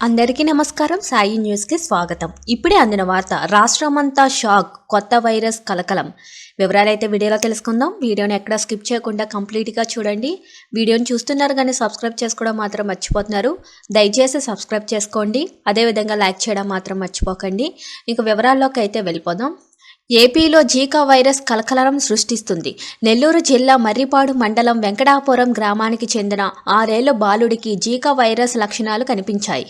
అందరికీ నమస్కారం. సాయి న్యూస్కి స్వాగతం. ఇప్పుడే అందిన వార్త రాష్ట్రమంతా షాక్ కొత్త వైరస్ కలకలం. వివరాలైతే వీడియోలో తెలుసుకుందాం. వీడియోని ఎక్కడ స్కిప్ చేయకుండా కంప్లీట్గా చూడండి. వీడియోని చూస్తున్నారు కానీ సబ్స్క్రైబ్ చేసుకోవడం మాత్రం మర్చిపోతున్నారు. దయచేసి సబ్స్క్రైబ్ చేసుకోండి. అదేవిధంగా లైక్ చేయడం మాత్రం మర్చిపోకండి. ఇంక వివరాల్లోకి అయితే వెళ్ళిపోదాం. ఏపీలో జీకా వైరస్ కలకలం సృష్టిస్తుంది. నెల్లూరు జిల్లా మర్రిపాడు మండలం వెంకటాపురం గ్రామానికి చెందిన ఆరేళ్ళ బాలుడికి జీకా వైరస్ లక్షణాలు కనిపించాయి.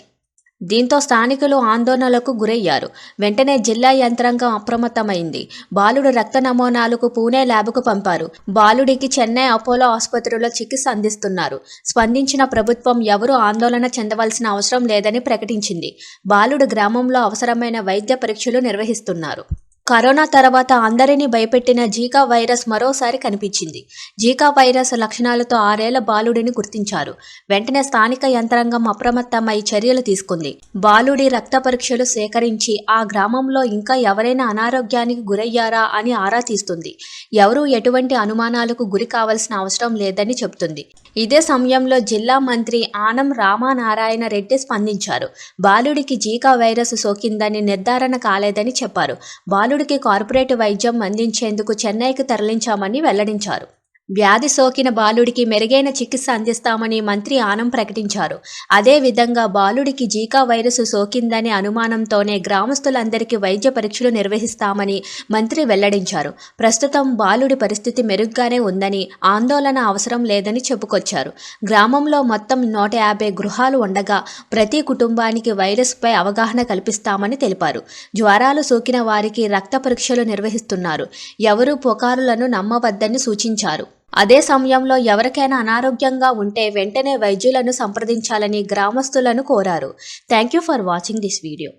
దీంతో స్థానికులు ఆందోళనలకు గురయ్యారు. వెంటనే జిల్లా యంత్రాంగం అప్రమత్తమైంది. బాలుడు రక్త నమూనాలకు పూణే ల్యాబ్కు పంపారు. బాలుడికి చెన్నై అపోలో ఆసుపత్రిలో చికిత్స అందిస్తున్నారు. స్పందించిన ప్రభుత్వం ఎవరూ ఆందోళన చెందవలసిన అవసరం లేదని ప్రకటించింది. బాలుడు గ్రామంలో అవసరమైన వైద్య పరీక్షలు నిర్వహిస్తున్నారు. కరోనా తర్వాత అందరినీ భయపెట్టిన జీకా వైరస్ మరోసారి కనిపించింది. జీకా వైరస్ లక్షణాలతో ఆరేళ్ళ బాలుడిని గుర్తించారు. వెంటనే స్థానిక యంత్రాంగం అప్రమత్తమై చర్యలు తీసుకుంది. బాలుడి రక్త పరీక్షలు సేకరించి ఆ గ్రామంలో ఇంకా ఎవరైనా అనారోగ్యానికి గురయ్యారా అని ఆరా తీస్తుంది. ఎవరూ ఎటువంటి అనుమానాలకు గురి కావాల్సిన అవసరం లేదని చెబుతుంది. ఇదే సమయంలో జిల్లా మంత్రి ఆనం రామానారాయణ రెడ్డి స్పందించారు. బాలుడికి జీకా వైరస్ సోకిందని నిర్ధారణ కాలేదని చెప్పారు. బాలుడికి కార్పొరేట్ వైద్యం అందించేందుకు చెన్నైకి తరలించామని వెల్లడించారు. వ్యాధి సోకిన బాలుడికి మెరుగైన చికిత్స అందిస్తామని మంత్రి ఆనం ప్రకటించారు. అదేవిధంగా బాలుడికి జీకా వైరస్ సోకిందనే అనుమానంతోనే గ్రామస్తులందరికీ వైద్య పరీక్షలు నిర్వహిస్తామని మంత్రి వెల్లడించారు. ప్రస్తుతం బాలుడి పరిస్థితి మెరుగ్గానే ఉందని ఆందోళన అవసరం లేదని చెప్పుకొచ్చారు. గ్రామంలో మొత్తం నూట యాభై గృహాలు ఉండగా ప్రతి కుటుంబానికి వైరస్పై అవగాహన కల్పిస్తామని తెలిపారు. జ్వరాలు సోకిన వారికి రక్త పరీక్షలు నిర్వహిస్తున్నారు. ఎవరూ పుకారులను నమ్మవద్దని సూచించారు. అదే సమయంలో ఎవరికైనా అనారోగ్యంగా ఉంటే వెంటనే వైద్యులను సంప్రదించాలని గ్రామస్తులను కోరారు. Thank you for watching this video.